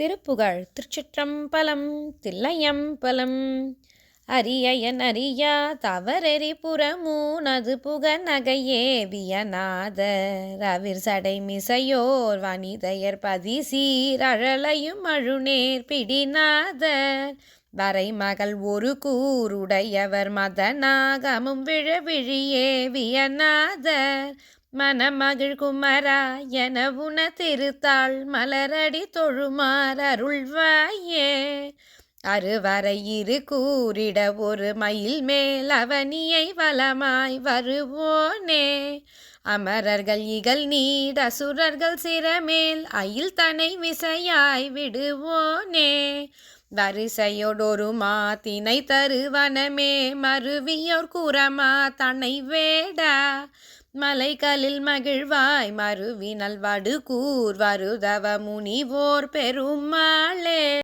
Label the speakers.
Speaker 1: திருப்புகழ் திருச்சிற்றம்பலம் தில்லையம்பலம். அரியயன் அறியா தவறெறி புறமூனது புக நகையே வியநாதர். அவிர் சடை மிசையோர் வனிதையர் பதி சீர் அழலையும் அழுநேர் பிடிநாதர். வரை மகள் ஒரு கூருடையவர் மதநாகமும் விழ விழியே வியநாதர். மணமகிழ் குமரா என உன திருத்தாள் மலரடி தொழுமார் அருள்வாயே. அறுவரையிரு இரு கூறிட ஒரு மயில் மேல் அவனியை வளமாய் வருவோனே. அமரர்கள் இகல் நீட அசுரர்கள் சிறமேல் அயில் தனை விசையாய் விடுவோனே. வரிசையோடொரு மாத்தினை தருவனமே மருவியோர் கூறமா தன்னை வேடா. மலைகளில் மகிழ்வாய் மருவி வடு கூர் வருதவ முனிவோர் பெருமாளே.